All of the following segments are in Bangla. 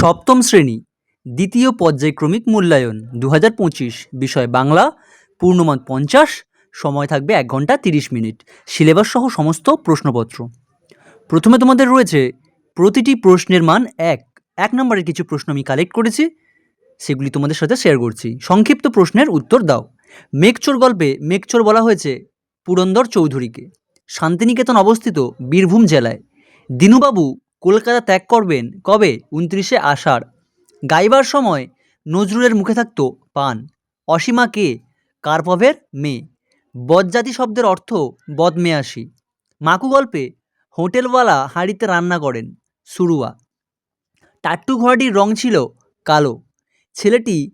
সপ্তম শ্রেণি, দ্বিতীয় পর্যায়ক্রমিক মূল্যায়ন দু হাজার পঁচিশ, বিষয় বাংলা পূর্ণমান পঞ্চাশ, সময় থাকবে এক ঘণ্টা তিরিশ মিনিট, সিলেবাস সহ সমস্ত প্রশ্নপত্র। প্রথমে তোমাদের রয়েছে প্রতিটি প্রশ্নের মান এক এক নম্বরের কিছু প্রশ্ন আমি কালেক্ট করেছি, সেগুলি তোমাদের সাথে শেয়ার করছি। সংক্ষিপ্ত প্রশ্নের উত্তর দাও। মেঘচোর গল্পে মেঘচোর বলা হয়েছে, পুরন্দর চৌধুরীকে। শান্তিনিকেতন অবস্থিত বীরভূম জেলায়। দিনুবাবু কলকাতা ত্যাগ করবেন কবে? উনত্রিশে আষাঢ়। গাইবার সময় নজরুলের মুখে থাকত পান। অসীমা কে? কার্পভের মেয়ে। বদজাতি শব্দের অর্থ বদমেয়াসী। মাকু গল্পে হোটেলওয়ালা হাঁড়িতে রান্না করেন সুরুয়া। টাট্টু ঘোড়াটির রং ছিল কালো। ছেলেটি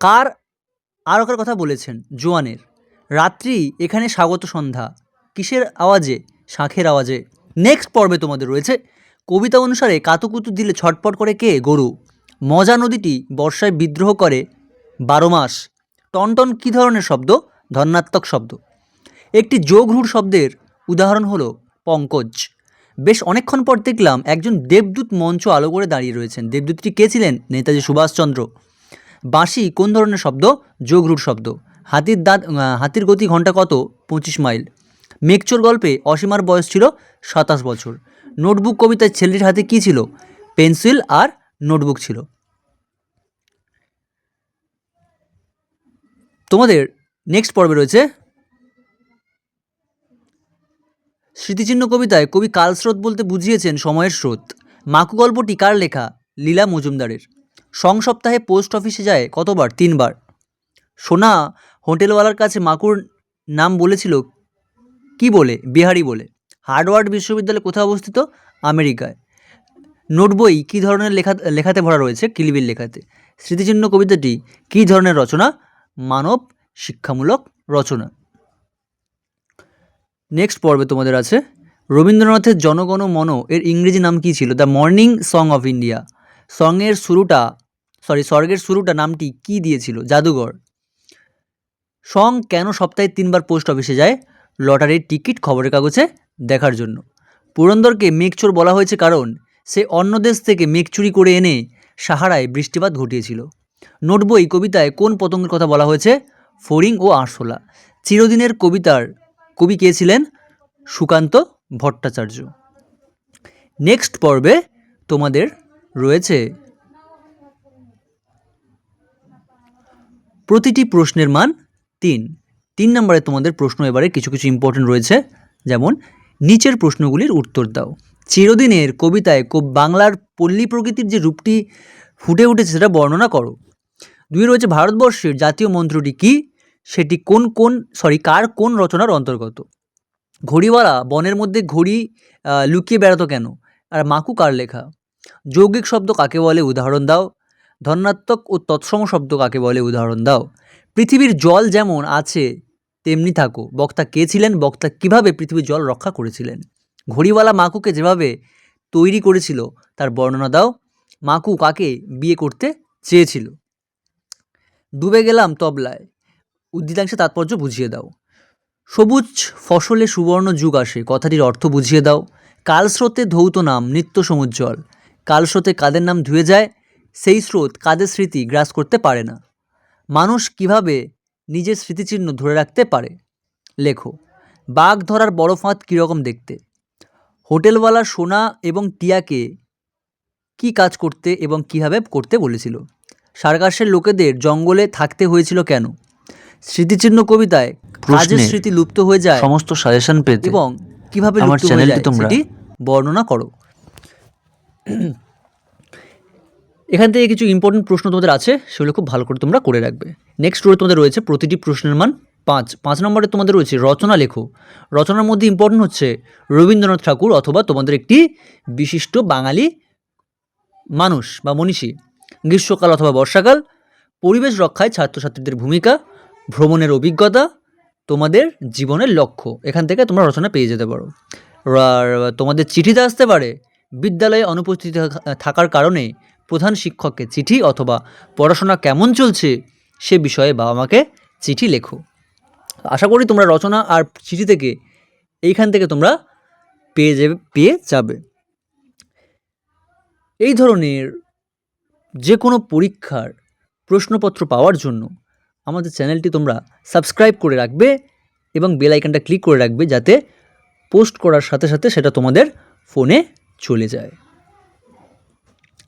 কার আর কার কথা বলেছেন? জোয়ানের। রাত্রি এখানে স্বাগত সন্ধ্যা। কিসের আওয়াজে? শাঁখের আওয়াজে। নেক্সট পর্বে তোমাদের রয়েছে কবিতা অনুসারে কাতুকুতু দিলে ছটপট করে কে গরু? মজা নদীটি বর্ষায় বিদ্রোহ করে বারো মাস। টনটন কী ধরনের শব্দ? ধন্যাত্মক শব্দ। একটি যোগরূঢ় শব্দের উদাহরণ হলো পঙ্কজ। বেশ অনেকক্ষণ পর দেখলাম একজন দেবদূত মঞ্চ আলো করে দাঁড়িয়ে রয়েছেন। দেবদূতটি কে ছিলেন? নেতাজি সুভাষচন্দ্র। বাঁশি কোন ধরনের শব্দ? যোগরূঢ় শব্দ। হাতির দাঁত হাতির গতি ঘণ্টা কত? পঁচিশ মাইল। মেঘচোর গল্পে অসীমার বয়স ছিল সাতাশ বছর। নোটবুক কবিতায় ছেলেটির হাতে কী ছিল? পেন্সিল আর নোটবুক ছিল। তোমাদের নেক্সট পর্বে রয়েছে স্মৃতিচিহ্ন কবিতায় কবি কালস্রোত বলতে বুঝিয়েছেন সময়ের স্রোত। মাকু গল্পটি কার লেখা? লীলা মজুমদারের। সং সপ্তাহে পোস্ট অফিসে যায় কতবার? তিনবার। সোনা হোটেলওয়ালার কাছে মাকুর নাম বলেছিল, কি বলে? বিহারি বলে। হার্ডওয়ার্ড বিশ্ববিদ্যালয় কোথায় অবস্থিত? আমেরিকায়। নোটবই কী ধরনের লেখা, লেখাতে ভরা রয়েছে? কিলিবিল লেখাতে। স্মৃতিচিহ্ন কবিতাটি কী ধরনের রচনা? মানব শিক্ষামূলক রচনা। নেক্সট পর্বে তোমাদের আছে রবীন্দ্রনাথের জনগণ মন এর ইংরেজি নাম কী ছিল? The morning song of India. সঙের শুরুটা, সরি, স্বর্গের শুরুটা নামটি কি দিয়েছিল? জাদুঘর। সং কেন সপ্তাহে তিনবার পোস্ট অফিসে যায়? লটারির টিকিট খবরের কাগজে দেখার জন্য। পুরন্দরকে মেঘচোর বলা হয়েছে কারণ, সে অন্য দেশ থেকে মেঘ চুরি করে এনে সাহারায় বৃষ্টিপাত ঘটিয়েছিল। নোটবই কবিতায় কোন পতঙ্গের কথা বলা হয়েছে? ফড়িং ও আরশোলা। চিরদিনের কবিতার কবি কে ছিলেন? সুকান্ত ভট্টাচার্য। নেক্সট পর্বে তোমাদের রয়েছে প্রতিটি প্রশ্নের মান তিন। তিন নম্বরে তোমাদের প্রশ্ন এবারে কিছু কিছু ইম্পর্টেন্ট রয়েছে, যেমন নিচের প্রশ্নগুলির উত্তর দাও। চিরদিনের কবিতায় বাংলার পল্লী প্রকৃতির যে রূপটি ফুটে উঠেছে সেটা বর্ণনা করো। দুই রয়েছে ভারতবর্ষের জাতীয় মন্ত্রটি কি? সেটি কোন কোন সরি কার কোন রচনার অন্তর্গত? ঘড়িওয়ালা, বনের মধ্যে ঘড়ি লুকিয়ে বেড়াতো কেন? আর মাকু কার লেখা? যৌগিক শব্দ কাকে বলে? উদাহরণ দাও। ধনাত্মক ও তৎসম শব্দ কাকে বলে? উদাহরণ দাও। পৃথিবীর জল যেমন আছে তেমনি থাকো। বক্তা কে ছিলেন? বক্তা কীভাবে পৃথিবীর জল রক্ষা করেছিলেন? ঘড়িওয়ালা মাকুকে যেভাবে তৈরি করেছিল, তার বর্ণনা দাও। মাকু কাকে বিয়ে করতে চেয়েছিল? ডুবে গেলাম তবলায়। উদ্দিতাংশে তাৎপর্য বুঝিয়ে দাও। সবুজ ফসলে সুবর্ণ যুগ আসে, কথাটির অর্থ বুঝিয়ে দাও। কালস্রোতে ধৌত নাম, নিত্য সমুজ্জ্বল। কালস্রোতে কাদের নাম ধুয়ে যায়? সেই স্রোত, কাদের স্মৃতি গ্রাস করতে পারে না। মানুষ কীভাবে নিজের স্মৃতিচিহ্ন ধরে রাখতে পারে। লেখো বাঘ ধরার বড় ফাঁদ কীরকম দেখতে? হোটেলওয়ালা সোনা এবং টিয়াকে কি কাজ করতে এবং কীভাবে করতে বলেছিল? সার্কাসের লোকেদের জঙ্গলে থাকতে হয়েছিল কেন? স্মৃতিচিহ্ন কবিতায় কাজের স্মৃতি লুপ্ত হয়ে যায় সমস্ত সাজেশন পেতে এবং কীভাবে আমার হয়ে চ্যানেলটি তোমরা- বর্ণনা করো। এখান থেকে কিছু ইম্পর্টেন্ট প্রশ্ন তোমাদের আছে, সেগুলো খুব ভালো করে তোমরা করে রাখবে। নেক্সট রয়ে তোমাদের রয়েছে প্রতিটি প্রশ্নের মান পাঁচ। পাঁচ নম্বরে তোমাদের রয়েছে রচনা লেখো। রচনার মধ্যে ইম্পর্টেন্ট হচ্ছে রবীন্দ্রনাথ ঠাকুর অথবা তোমাদের একটি বিশিষ্ট বাঙালি মানুষ বা মনীষী। গ্রীষ্মকাল অথবা বর্ষাকাল, পরিবেশ রক্ষায় ছাত্রছাত্রীদের ভূমিকা, ভ্রমণের অভিজ্ঞতা, তোমাদের জীবনের লক্ষ্য। এখান থেকে তোমরা রচনা পেয়ে যেতে পারো। তোমাদের চিঠিতে আসতে পারে। বিদ্যালয়ে অনুপস্থিত থাকার কারণে প্রধান শিক্ষককে চিঠি অথবা পড়াশোনা কেমন চলছে সে বিষয়ে বাবা মাকে চিঠি লেখো। আশা করি তোমরা রচনা আর চিঠি থেকে এইখান থেকে তোমরা পেয়ে যাবে পেয়ে যাবে। এই ধরনের যে কোনো পরীক্ষার প্রশ্নপত্র পাওয়ার জন্য আমাদের চ্যানেলটি তোমরা সাবস্ক্রাইব করে রাখবে এবং বেল আইকনটা ক্লিক করে রাখবে যাতে পোস্ট করার সাথে সাথে সেটা তোমাদের ফোনে চলে যায়।